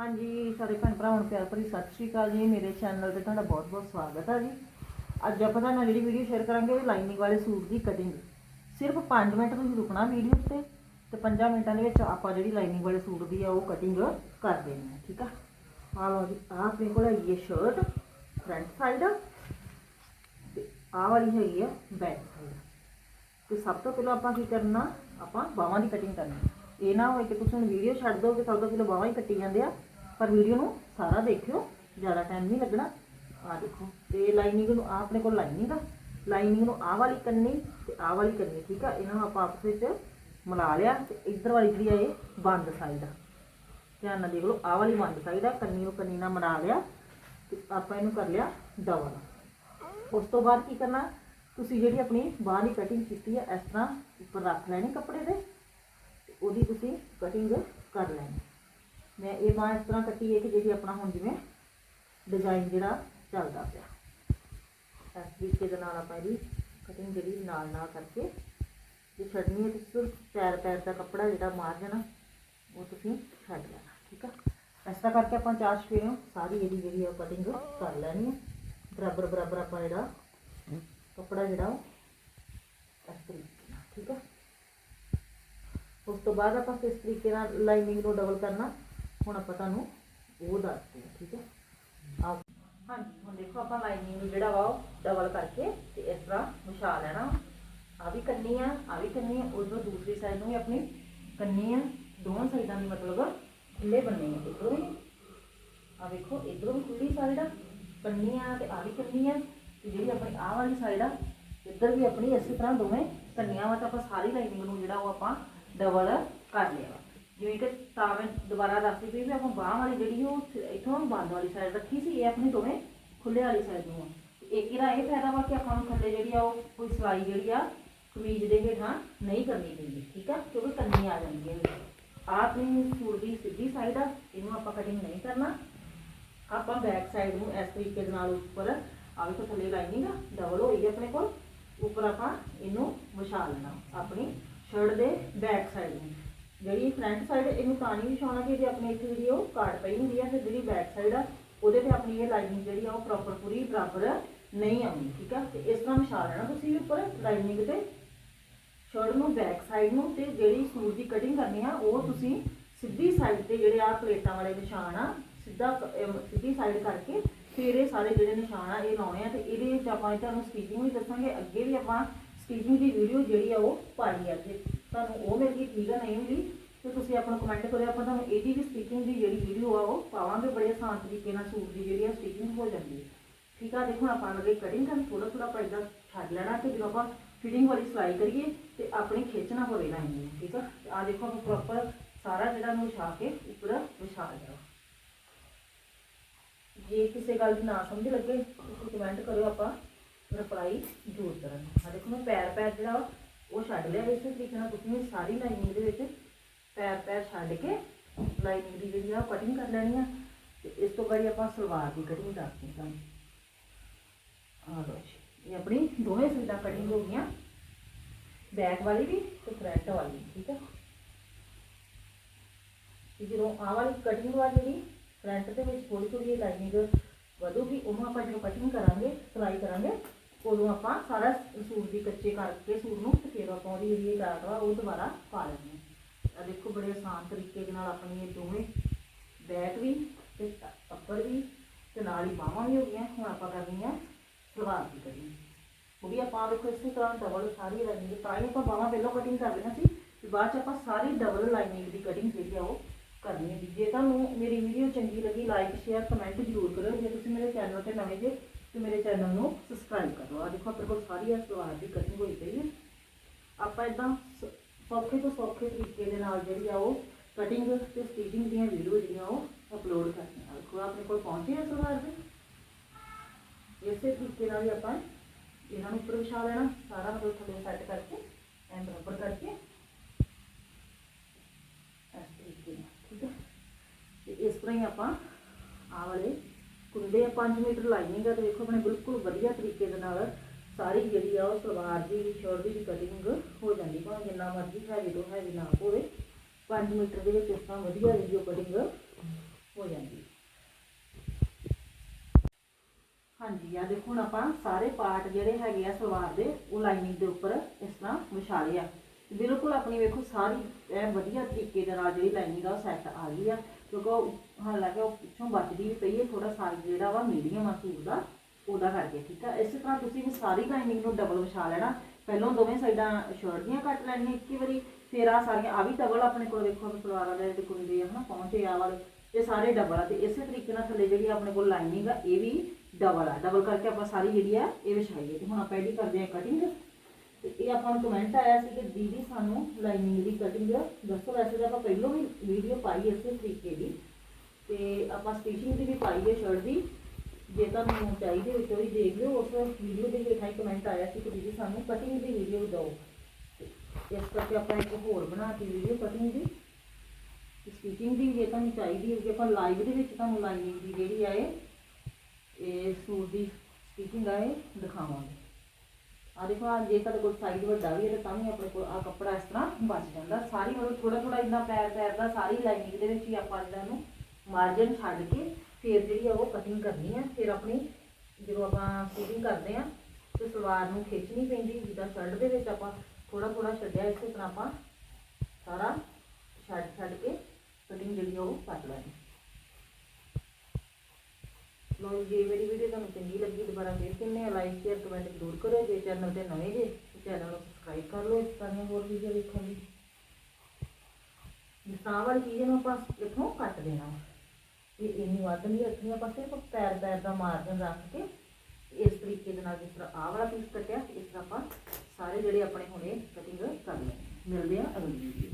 ਹਾਂਜੀ, ਸਾਰੇ ਭੈਣ ਭਰਾਵਾਂ ਨੂੰ ਪਿਆਰ ਭਰੀ ਸਤਿ ਸ਼੍ਰੀ ਅਕਾਲ ਜੀ। ਮੇਰੇ ਚੈਨਲ ਤੇ ਤੁਹਾਡਾ ਬਹੁਤ-ਬਹੁਤ ਸਵਾਗਤ ਹੈ ਜੀ। ਅੱਜ ਆਪਾਂ ਤੁਹਾਨੂੰ ਜਿਹੜੀ ਵੀਡੀਓ ਸ਼ੇਅਰ ਕਰਾਂਗੇ ਲਾਈਨਿੰਗ ਵਾਲੇ ਸੂਟ ਦੀ ਕਟਿੰਗ ਸਿਰਫ 5 ਮਿੰਟ ਤੁਸੀਂ ਰੁਕਣਾ ਵੀਡੀਓ 'ਤੇ ਤੇ 5 ਮਿੰਟਾਂ ਦੇ ਵਿੱਚ ਆਪਾਂ ਜਿਹੜੀ ਲਾਈਨਿੰਗ ਵਾਲੇ ਸੂਟ ਦੀ ਆ, ਉਹ ਕਟਿੰਗ ਕਰ ਦੇਣੀ ਹੈ ਠੀਕ ਆ? ਆ ਲਓ ਜੀ, ਆਹ ਆਪਣੇ ਕੋਲ ਹੈਗੀ ਹੈ ਸ਼ਰਟ ਫਰੰਟ ਸਾਈਡ ਤੇ ਆਹ ਵਾਲੀ ਹੈਗੀ ਆ ਬੈਕ ਸਾਈਡ ਤੇ ਸਭ ਤੋਂ ਪਹਿਲਾਂ ਆਪਾਂ ਕੀ ਕਰਨਾ, ਆਪਾਂ ਬਾਹਾਂ ਦੀ ਕਟਿੰਗ ਕਰਨੀ। ਇਹ ਨਾ ਹੋਏ ਕਿ ਤੁਸੀਂ ਹੁਣ ਵੀਡੀਓ ਛੱਡ ਦੋਗੇ ਸਭ ਤੋਂ ਪਹਿਲਾਂ ਬਾਹਾਂ ਹੀ ਕੱਟੀ ਜਾਂਦੇ ਆ। ਪਰ ਵੀਡੀਓ ਨੂੰ ਸਾਰਾ ਦੇਖਿਓ, ਜ਼ਿਆਦਾ ਟਾਈਮ ਨਹੀਂ ਲੱਗਣਾ। ਆ ਦੇਖੋ, ਤੇ ਲਾਈਨਿੰਗ ਨੂੰ, ਆਹ ਆਪਣੇ ਕੋਲ ਲਾਈਨਿੰਗ ਆ। ਲਾਈਨਿੰਗ ਨੂੰ ਆਹ ਵਾਲੀ ਕਰਨੀ ਤੇ ਆਹ ਵਾਲੀ ਕਰਨੀ ਠੀਕ ਆ? ਇਹਨਾਂ ਨੂੰ ਆਪਾਂ ਆਪਸ ਵਿੱਚ ਮਿਲਾ ਲਿਆ ਤੇ ਇੱਧਰ ਵਾਲੀ ਜਿਹੜੀ ਆ ਇਹ ਬੰਦ ਸਾਈਡ ਆ। ਧਿਆਨ ਨਾਲ ਦੇਖ ਲਓ, ਆਹ ਵਾਲੀ ਬੰਦ ਸਾਈਡ ਆ, ਕੰਨੀ ਨੂੰ ਕੰਨੀ ਨਾਲ ਮਿਲਾ ਲਿਆ ਤੇ ਆਪਾਂ ਇਹਨੂੰ ਕਰ ਲਿਆ ਡਬਲ ਉਸ ਤੋਂ ਬਾਅਦ ਕੀ ਕਰਨਾ? ਤੁਸੀਂ ਜਿਹੜੀ ਆਪਣੀ ਬਾਂਹ ਦੀ ਕਟਿੰਗ ਕੀਤੀ ਹੈ ਇਸ ਤਰ੍ਹਾਂ ਉੱਪਰ ਰੱਖ ਲੈਣੀ ਕੱਪੜੇ ਦੇ ਤੇ ਉਹਦੀ ਤੁਸੀਂ ਕਟਿੰਗ ਕਰ ਲੈਣੀ। ਮੈਂ ਇਹ ਬਾਂਹ ਇਸ ਤਰ੍ਹਾਂ ਕੱਟੀ ਹੈ ਕਿ ਜਿਹੜੀ ਆਪਣਾ ਹੁਣ ਜਿਵੇਂ ਡਿਜ਼ਾਈਨ ਜਿਹੜਾ ਚੱਲਦਾ ਪਿਆ। ਇਸ ਤਰੀਕੇ ਦੇ ਨਾਲ ਆਪਾਂ ਇਹਦੀ ਕਟਿੰਗ ਜਿਹੜੀ ਨਾਲ ਨਾਲ ਕਰਕੇ ਜੇ ਛੱਡਣੀ ਹੈ ਤਾਂ ਸਿਰਫ ਪੈਰ ਪੈਰ ਦਾ ਕੱਪੜਾ ਜਿਹੜਾ ਮਾਰ ਜਾਣਾ ਉਹ ਤੁਸੀਂ ਛੱਡ ਲੈਣਾ, ਠੀਕ ਆ? ਇਸ ਤਰ੍ਹਾਂ ਕਰਕੇ ਆਪਾਂ ਚਾਰ ਛੇਓਂ ਸਾਰੀ ਇਹਦੀ ਜਿਹੜੀ ਆ ਕਟਿੰਗ ਕਰ ਲੈਣੀ ਹੈ। ਬਰਾਬਰ ਬਰਾਬਰ ਆਪਾਂ ਜਿਹੜਾ ਕੱਪੜਾ ਜਿਹੜਾ ਉਹ ਇਸ ਤਰੀਕੇ ਨਾਲ, ਠੀਕ ਆ? ਉਸ ਤੋਂ ਬਾਅਦ ਆਪਾਂ ਕਿਸ ਤਰੀਕੇ ਨਾਲ ਲਾਈਨਿੰਗ ਨੂੰ ਡਬਲ ਕਰਨਾ। ਹੁਣ ਆਪਾਂ ਤੁਹਾਨੂੰ ਉਹ ਦੱਸਦੇ ਹਾਂ, ਠੀਕ ਹੈ? ਆ ਹਾਂਜੀ, ਹੁਣ ਦੇਖੋ ਆਪਾਂ ਲਾਈਨਿੰਗ ਨੂੰ ਜਿਹੜਾ ਵਾ ਉਹ ਡਬਲ ਕਰਕੇ ਤੇ ਇਸ ਤਰ੍ਹਾਂ ਵਿਛਾ ਲੈਣਾ। ਆ ਵੀ ਕੰਨੀ ਆ ਆ ਵੀ ਕੰਨੀ ਆ, ਉਧਰੋਂ ਦੂਸਰੀ ਸਾਈਡ ਨੂੰ ਵੀ ਆਪਣੀ ਕੰਨੀ ਆ। ਦੋਵਾਂ ਸਾਈਡਾਂ ਦੀ ਮਤਲਬ ਖੁੱਲੇ ਬੰਨੇ ਆ, ਦੇਖੋ ਵੀ। ਆ ਵੇਖੋ, ਇਧਰੋਂ ਵੀ ਖੁੱਲੀ ਸਾਈਡ ਆ, ਕੰਨੀ ਆ ਤੇ ਆ ਵੀ ਕੰਨੀ ਆ। ਤੇ ਜਿਹੜੀ ਆਪਣੀ ਆਹ ਵਾਲੀ ਸਾਈਡ ਆ, ਇੱਧਰ ਵੀ ਆਪਣੀ ਇਸੇ ਤਰ੍ਹਾਂ ਦੋਵੇਂ ਕੰਨੀਆਂ ਵਾ ਤਾਂ ਆਪਾਂ ਸਾਰੀ ਲਾਈਨਿੰਗ ਨੂੰ ਜਿਹੜਾ ਉਹ ਆਪਾਂ ਡਬਲ ਕਰ ਲਿਆ ਵਾ। ਜਿਵੇਂ ਕਿ ਤਾਂ ਮੈਂ ਦੁਬਾਰਾ ਦੱਸਦੀ ਪਈ ਵੀ ਆਪਾਂ ਬਾਹਾਂ ਵਾਲੀ ਜਿਹੜੀ ਉਹ ਇੱਥੋਂ ਬੰਦ ਵਾਲੀ ਸਾਈਡ ਰੱਖੀ ਸੀ, ਇਹ ਆਪਣੀ ਦੋਵੇਂ ਖੁੱਲੇ ਵਾਲੀ ਸਾਈਡ ਨੂੰ ਆ। ਇੱਕ ਇਹਦਾ ਇਹ ਫਾਇਦਾ ਵਾ ਕਿ ਆਪਾਂ ਨੂੰ ਥੱਲੇ ਜਿਹੜੀ ਆ ਉਹ ਕੋਈ ਸਿਲਾਈ ਜਿਹੜੀ ਆ ਕਮੀਜ਼ ਦੇ ਹੇਠਾਂ ਨਹੀਂ ਕਰਨੀ ਪੈਂਦੀ, ਠੀਕ ਆ? ਕਿਉਂਕਿ ਕੰਨੀ ਆ ਜਾਂਦੀ ਹੈ ਆਹ ਆਪਣੀ ਸੂਟ ਦੀ ਸਿੱਧੀ ਸਾਈਡ ਆ, ਇਹਨੂੰ ਆਪਾਂ ਕਟਿੰਗ ਨਹੀਂ ਕਰਨਾ। ਆਪਾਂ ਬੈਕ ਸਾਈਡ ਨੂੰ ਇਸ ਤਰੀਕੇ ਦੇ ਨਾਲ ਉੱਪਰ ਆ ਵੇਖੋ ਥੱਲੇ ਲਾਈਨਿੰਗ ਆ ਡਬਲ ਹੋਈ ਆਪਣੇ ਕੋਲ। ਉੱਪਰ ਆਪਾਂ ਇਹਨੂੰ ਵਿਛਾ ਲੈਣਾ, ਆਪਣੀ ਸ਼ਰਟ ਦੇ ਬੈਕ ਸਾਈਡ ਨੂੰ। ਜਿਹੜੀ ਫਰੰਟ ਸਾਈਡ ਇਹਨੂੰ ਤਾਂ ਨਹੀਂ ਵਿਛਾਉਣਾ ਕਿ ਜੇ ਆਪਣੇ ਇੱਥੇ ਜਿਹੜੀ ਉਹ ਕਾਟ ਪਈ ਹੁੰਦੀ ਹੈ ਫਿਰ ਜਿਹੜੀ ਬੈਕ ਸਾਈਡ ਆ, ਉਹਦੇ ਤੇ ਆਪਣੀ ਇਹ ਲਾਈਨਿੰਗ ਜਿਹੜੀ ਆ ਉਹ ਪ੍ਰੋਪਰ ਪੂਰੀ ਬਰਾਬਰ ਨਹੀਂ ਆਉਂਦੀ, ਠੀਕ ਆ? ਤੇ ਇਸ ਤਰ੍ਹਾਂ ਵਿਛਾ ਲੈਣਾ ਤੁਸੀਂ ਉੱਪਰ ਲਾਈਨਿੰਗ ਤੇ। ਸ਼ਰਟ ਨੂੰ ਬੈਕ ਸਾਈਡ ਨੂੰ ਤੇ ਜਿਹੜੀ ਸੂਟ ਦੀ ਕਟਿੰਗ ਕਰਨੀ ਆ, ਉਹ ਤੁਸੀਂ ਸਿੱਧੀ ਸਾਈਡ ਤੇ ਜਿਹੜੇ ਆ ਪਲੇਟਾਂ ਵਾਲੇ ਨਿਸ਼ਾਨ ਆ, ਸਿੱਧਾ ਸਿੱਧੀ ਸਾਈਡ ਕਰਕੇ ਫਿਰ ਇਹ ਸਾਰੇ ਜਿਹੜੇ ਨਿਸ਼ਾਨ ਆ, ਇਹ ਲਾਉਣੇ ਆ ਤੇ ਇਹਦੇ ਵਿੱਚ ਆਪਾਂ ਤੁਹਾਨੂੰ ਸਟੀਚਿੰਗ ਵੀ ਦੱਸਾਂਗੇ, ਅੱਗੇ ਵੀ ਆਪਾਂ ਸਟੀਚਿੰਗ ਦੀ ਵੀਡੀਓ ਜਿਹੜੀ ਆ ਉਹ ਪਾਈ ਆ ਜੇ ਤੁਹਾਨੂੰ ਉਹ ਮਿਲ ਗਈ, ਠੀਕ ਆ, ਨਹੀਂ ਮਿਲੀ? ਤੇ ਤੁਸੀਂ ਆਪਣਾ ਕਮੈਂਟ ਕਰਿਓ, ਆਪਾਂ ਤੁਹਾਨੂੰ ਇਹਦੀ ਵੀ ਸਟੀਚਿੰਗ ਦੀ ਜਿਹੜੀ ਵੀਡੀਓ ਆ ਉਹ ਪਾਵਾਂਗੇ, ਬੜੇ ਆਸਾਨ ਤਰੀਕੇ ਨਾਲ ਸੂਟ ਦੀ ਜਿਹੜੀ ਆ ਸਟੀਚਿੰਗ ਹੋ ਜਾਂਦੀ ਹੈ ਠੀਕ ਆ, ਦੇਖੋ, ਆਪਾਂ ਲੱਗੇ ਕਟਿੰਗ ਕਰਨ ਥੋੜਾ ਥੋੜਾ ਆਪਾਂ ਏਦਾਂ ਛੱਡ ਲੈਣਾ ਤੇ ਜਦੋਂ ਆਪਾਂ ਫਿਟਿੰਗ ਵਾਲੀ ਸਿਲਾਈ ਕਰੀਏ ਤੇ ਆਪਣੀ ਖਿੱਚਣਾ ਪਵੇ ਲਾਈਨ ਨੂੰ ਠੀਕ ਆ? ਆ ਦੇਖੋ, ਆਪਾਂ ਪ੍ਰੋਪਰ ਸਾਰਾ ਜਿਹੜਾ ਨੂੰ ਵਿਛਾ ਕੇ ਉੱਪਰ ਵਿਛਾ ਲਿਆ। ਜੇ ਕਿਸੇ ਗੱਲ ਦੀ ਨਾ ਸਮਝ ਲੱਗੇ, ਤੁਸੀਂ ਕਮੈਂਟ ਕਰਿਓ ਆਪਾਂ। ਰਿਪਲਾਈ ਜ਼ਰੂਰ ਕਰਾਂਗੇ ਆ ਦੇਖੋ ਮੈਂ ਪੈਰ ਪੈਰ ਜਿਹੜਾ ਵਾ ਉਹ ਛੱਡ ਲਿਆ ਇਸੇ ਤਰੀਕੇ ਨਾਲ ਤੁਸੀਂ ਵੀ ਸਾਰੀ ਲਾਈਨਿੰਗ ਦੇ ਵਿੱਚ ਪੈਰ ਪੈਰ ਛੱਡ ਕੇ ਲਾਈਨਿੰਗ ਦੀ ਜਿਹੜੀ ਆ ਕਟਿੰਗ ਕਰ ਲੈਣੀ ਆ ਤੇ ਇਸ ਤੋਂ ਬਾਅਦ ਆਪਾਂ ਸਲਵਾਰ ਦੀ ਕਟਿੰਗ ਕਰਦੇ ਹਾਂ ਆ ਲੋ ਇਹ ਆਪਣੀ ਦੋਵੇਂ ਸਾਈਡਾਂ ਕਟਿੰਗ ਹੋ ਗਈਆਂ। ਬੈਕ ਵਾਲੀ ਵੀ ਤੇ ਫਰੰਟ ਵਾਲੀ ਵੀ, ਠੀਕ ਹੈ ਤੇ ਜਦੋਂ ਆਹ ਵਾਲੀ ਕਟਿੰਗ ਵਾਲੀ ਜਿਹੜੀ ਫਰੰਟ ਦੇ ਵਿੱਚ ਥੋੜੀ ਥੋੜੀ ਲਾਈਨਿੰਗ ਵਧੂਗੀ ਉਹਨੂੰ ਆਪਾਂ ਜਦੋਂ ਕਟਿੰਗ ਕਰਾਂਗੇ ਸਲਾਈ ਕਰਾਂਗੇ ਉਦੋਂ ਆਪਾਂ ਸਾਰਾ ਸੂਟ ਦੀ ਕੱਚੇ ਕਰਕੇ ਸੂਟ ਨੂੰ ਤੇ ਫਿਰ ਆਪਾਂ ਉਹਦੀ ਜਿਹੜੀ ਡਾਟ ਵਾ ਉਹ ਦੁਬਾਰਾ ਪਾ ਲੈਣੀ ਆ ਦੇਖੋ ਬੜੇ ਆਸਾਨ ਤਰੀਕੇ ਦੇ ਨਾਲ ਆਪਣੀ ਇਹ ਦੋਵੇਂ ਬੈਕ ਵੀ ਤੇ ਅੱਪਰ ਵੀ ਤੇ ਨਾਲ ਹੀ ਬਾਹਾਂ ਵੀ ਹੋ ਗਈਆਂ। ਹੁਣ ਆਪਾਂ ਕਰਨੀ ਆ ਸਲਵਾਰ ਦੀ ਕਟਿੰਗ ਉਹ ਵੀ ਆਪਾਂ ਦੇਖੋ ਇਸੇ ਤਰ੍ਹਾਂ ਡਬਲ ਸਾਰੀ ਲਾਈਨਿੰਗ ਤਾਂ ਹੀ ਆਪਾਂ ਬਾਹਾਂ ਪਹਿਲਾਂ ਕਟਿੰਗ ਕਰ ਲੈਣਾ ਸੀ ਤੇ ਬਾਅਦ ਚ ਆਪਾਂ ਸਾਰੀ ਡਬਲ ਲਾਈਨਿੰਗ ਦੀ ਕਟਿੰਗ ਜਿਹੜੀ ਆ ਉਹ ਕਰਨੀ ਹੈ। ਜੇ ਤੁਹਾਨੂੰ ਮੇਰੀ ਵੀਡੀਓ ਚੰਗੀ ਲੱਗੀ ਲਾਈਕ ਸ਼ੇਅਰ ਕਮੈਂਟ ਜ਼ਰੂਰ ਕਰਿਓ ਜੇ ਤੁਸੀਂ ਮੇਰੇ ਚੈਨਲ ਤੇ ਨਵੇਂ ਜੇ ਤੇ ਮੇਰੇ ਚੈਨਲ ਨੂੰ ਸਬਸਕ੍ਰਾਈਬ ਕਰੋ ਆ ਦੇਖੋ ਆਪਣੇ ਕੋਲ ਸਾਰੀ ਇਹ ਸਲਵਾਰ ਦੀ ਕਟਿੰਗ ਹੋਈ ਪਈ ਹੈ ਆਪਾਂ ਇਦਾਂ ਸੌਖੇ ਤੋਂ ਸੌਖੇ ਤਰੀਕੇ ਦੇ ਨਾਲ ਜਿਹੜੀ ਆ ਉਹ ਕਟਿੰਗ ਤੇ ਸਟਿਚਿੰਗ ਦੀਆਂ ਵੀਡੀਓ ਜਿਹੜੀਆਂ ਉਹ ਅਪਲੋਡ ਕਰਨੀਆਂ ਦੇਖੋ ਆਪਣੇ ਕੋਲ ਪਹੁੰਚੇ ਆ ਸਲਵਾਰ ਦੇ ਇਸੇ ਤਰੀਕੇ ਨਾਲ ਹੀ ਆਪਾਂ ਇਹਨਾਂ ਨੂੰ ਉੱਪਰ ਵਿਛਾ ਲੈਣਾ ਸਾਰਾ ਮਤਲਬ ਥੱਲੇ ਸੈੱਟ ਕਰਕੇ ਐਂ ਬਰਾਬਰ ਕਰਕੇ ਇਸ ਤਰੀਕੇ ਨਾਲ ਠੀਕ ਹੈ ਤੇ ਇਸ ਤਰ੍ਹਾਂ ਹੀ ਆਪਾਂ ਆਹ ਵਾਲੇ ਹੁੰਦੇ ਆ 5 ਮੀਟਰ ਲਾਈਨਿੰਗ ਆ ਤੇ ਵੇਖੋ ਆਪਣੇ ਬਿਲਕੁਲ ਵਧੀਆ ਤਰੀਕੇ ਦੇ ਨਾਲ ਸਾਰੀ ਜਿਹੜੀ ਆ ਉਹ ਸਲਵਾਰ ਦੀ ਵੀ ਸ਼ੋਰ ਦੀ ਕਟਿੰਗ ਹੋ ਜਾਂਦੀ ਭਾਵੇਂ ਜਿੰਨਾ ਮਰਜ਼ੀ ਹੈਵੀ ਤੋਂ ਹੈਵੀ ਨਾ ਹੋਵੇ 5 ਮੀਟਰ ਦੇ ਵਿੱਚ ਇਸ ਤਰ੍ਹਾਂ ਵਧੀਆ ਜਿਹੜੀ ਉਹ ਕਟਿੰਗ ਹੋ ਜਾਂਦੀ ਹਾਂਜੀ ਆ ਦੇਖੋ ਹੁਣ ਆਪਾਂ ਸਾਰੇ ਪਾਰਟ ਜਿਹੜੇ ਹੈਗੇ ਆ ਸਲਵਾਰ ਦੇ, ਉਹ ਲਾਈਨਿੰਗ ਦੇ ਉੱਪਰ ਇਸ ਤਰ੍ਹਾਂ ਵਿਛਾ ਲਿਆ ਬਿਲਕੁਲ ਆਪਣੀ ਵੇਖੋ, ਸਾਰੀ ਐ ਵਧੀਆ ਤਰੀਕੇ ਦੇ ਨਾਲ ਜਿਹੜੀ ਲਾਈਨਿੰਗ ਆ ਉਹ ਸੈੱਟ ਆ ਗਈ ਆ, ਕਿਉਂਕਿ ਉਹ ਹਾਲਾਂਕਿ ਉਹ ਪਿੱਛੋਂ ਬਚਦੀ ਵੀ ਪਈ ਹੈ ਥੋੜਾ ਸਾਈਜ਼ ਜਿਹੜਾ ਵਾ ਮੀਡੀਅਮ ਆ ਸੂਟ ਦਾ, ਉਹਦਾ ਕਰਕੇ, ਠੀਕ ਆ? ਇਸੇ ਤਰ੍ਹਾਂ ਤੁਸੀਂ ਵੀ ਸਾਰੀ ਲਾਈਨਿੰਗ ਨੂੰ ਡਬਲ ਵਿਛਾ ਲੈਣਾ। ਪਹਿਲਾਂ ਦੋਵੇਂ ਸਾਈਡਾਂ ਸ਼ਰਟ ਦੀਆਂ ਕੱਟ ਲੈਣੀਆਂ ਇੱਕੀ ਵਾਰੀ, ਫਿਰ ਆ ਸਾਰੀਆਂ ਆ ਵੀ ਡਬਲ ਆਪਣੇ ਕੋਲ ਵੇਖੋ ਆਪਣੇ ਸਲਵਾਰਾਂ ਦੇ ਜਿਹੜੇ ਕੁੰਡੇ ਆ ਹਨਾ, ਪਹੁੰਚੇ ਆ ਵਾਲੇ, ਇਹ ਸਾਰੇ ਡਬਲ ਆ, ਤੇ ਇਸੇ ਤਰੀਕੇ ਨਾਲ ਥੱਲੇ ਜਿਹੜੀ ਆਪਣੇ ਕੋਲ ਲਾਈਨਿੰਗ ਆ, ਇਹ ਵੀ ਡਬਲ ਆ। ਡਬਲ ਕਰਕੇ ਆਪਾਂ ਸਾਰੀ ਜਿਹੜੀ ਆ, ਇਹ ਵਿਛਾਈਏ ਤੇ ਹੁਣ ਆਪਾਂ ਇਹਦੀ ਕਰਦੇ ਆ ਕਟਿੰਗ ਤੇ ਇਹ ਆਪਾਂ ਨੂੰ ਕਮੈਂਟ ਆਇਆ ਸੀ ਕਿ ਦੀਦੀ ਸਾਨੂੰ ਲਾਈਨਿੰਗ ਦੀ ਕਟਿੰਗ ਦੱਸੋ ਵੈਸੇ ਤਾਂ ਆਪਾਂ ਪਹਿਲਾਂ ਵੀ ਵੀਡੀਓ ਪਾਈ ਇਸੇ ਤਰੀਕੇ ਦੀ। ਤੇ ਆਪਾਂ ਸਟਿਚਿੰਗ ਦੀ ਵੀ ਪਾਈ ਹੈ ਸ਼ਰਟ ਦੀ। ਜੇ ਤੁਹਾਨੂੰ ਚਾਹੀਦੀ ਹੋਵੇ ਤਾਂ ਵੀ ਦੇਖ ਲਿਓ। ਉਸ ਵੀਡੀਓ ਦੇ ਹੇਠਾਂ ਹੀ ਕਮੈਂਟ ਆਇਆ ਸੀ ਕਿ ਦੀਦੀ ਸਾਨੂੰ ਕਟਿੰਗ ਦੀ ਵੀਡੀਓ ਦਿਓ। ਇਸ ਕਰਕੇ ਆਪਾਂ ਇੱਕ ਹੋਰ ਬਣਾ ਕੇ ਵੀਡੀਓ ਕਟਿੰਗ ਦੀ। ਸਟਿਚਿੰਗ ਦੀ ਜੇ ਤੁਹਾਨੂੰ ਚਾਹੀਦੀ ਹੋਵੇ ਆਪਾਂ ਲਾਈਵ ਦੇ ਵਿੱਚ ਤੁਹਾਨੂੰ ਲਾਈਨਿੰਗ ਦੀ ਜਿਹੜੀ ਆ ਇਹ ਸੂਟ ਦੀ ਸਟਿਚਿੰਗ ਆ ਇਹ ਦਿਖਾਵਾਂਗੇ। ਆ ਦੇਖੋ ਆ ਜੇ ਤੁਹਾਡੇ ਕੋਲ ਸਾਈਜ਼ ਵੱਡਾ ਵੀ ਹੈ ਤਾਂ ਵੀ ਆਪਣੇ ਕੋਲ ਆ ਕੱਪੜਾ ਇਸ ਤਰ੍ਹਾਂ ਬਚ ਜਾਂਦਾ। ਸਾਰੀ ਮਤਲਬ ਥੋੜਾ ਥੋੜਾ ਇੰਨਾ ਪੈਰ ਪੈਰ ਦਾ ਸਾਰੀ ਲਾਈਨਿੰਗ ਦੇ ਵਿੱਚ ਹੀ ਆਪਾਂ ਇਹਨਾਂ ਨੂੰ ਮਾਰਜਨ ਛੱਡ ਕੇ ਫਿਰ ਜਿਹੜੀ ਆ ਉਹ ਕਟਿੰਗ ਕਰਨੀ ਆ। ਫਿਰ ਆਪਣੀ ਜਦੋਂ ਆਪਾਂ ਸਟਿਚਿੰਗ ਕਰਦੇ ਆ ਤੇ ਸਲਵਾਰ ਨੂੰ ਖਿੱਚਣੀ ਪੈਂਦੀ, ਜਿੱਦਾਂ ਸ਼ਰਟ ਦੇ ਵਿੱਚ ਆਪਾਂ ਥੋੜਾ ਥੋੜਾ ਛੱਡਿਆ, ਇਸੇ ਤਰ੍ਹਾਂ ਆਪਾਂ ਸਾਰਾ ਛੱਡ ਛੱਡ ਕੇ ਕਟਿੰਗ ਜਿਹੜੀ ਆ ਉਹ ਕਰ ਲੈਣੀ। ਲੋ ਜੇ ਮੇਰੀ ਵੀਡੀਓ ਤੁਹਾਨੂੰ ਚੰਗੀ ਲੱਗੀ ਦੁਬਾਰਾ ਫੇਰ ਕਿੰਨੇ ਲਾਈਕ ਸ਼ੇਅਰ ਕਮੈਂਟ ਜ਼ਰੂਰ ਕਰਿਓ। ਜੇ ਚੈਨਲ ਤੇ ਨਵੇਂ ਜੇ ਚੈਨਲ ਨੂੰ ਸਬਸਕ੍ਰਾਈਬ ਕਰ ਲਓ ਇਸ ਤਰ੍ਹਾਂ ਹੋਰ ਵੀਡੀਓ ਵੇਖਣ ਲਈ। ਜਿਸਾਂ ਵਾਲੀ ਚੀਜ਼ ਨੂੰ ਆਪਾਂ ਇੱਥੋਂ ਕੱਟ ਦੇਣਾ ਵਾ। ਇਹ ਇੰਨੀ ਵੱਧ ਨਹੀਂ ਰੱਖਣੀ, ਆਪਾਂ ਸਿਰਫ ਪੈਰ ਪੈਰ ਦਾ ਮਾਰਜਨ ਰੱਖ ਕੇ ਇਸ ਤਰੀਕੇ ਦੇ ਨਾਲ ਜਿਸ ਤਰ੍ਹਾਂ ਆਹ ਵਾਲਾ ਪੀਸ ਕੱਟਿਆ, ਇਸ ਤਰ੍ਹਾਂ ਆਪਾਂ ਸਾਰੇ ਜਿਹੜੇ ਆਪਣੇ ਹੁਣੇ ਕਟਿੰਗ ਕਰ ਲੈਣੇ ਮਿਲਦੇ ਆ ਅਗਲੀ ਵੀਡੀਓ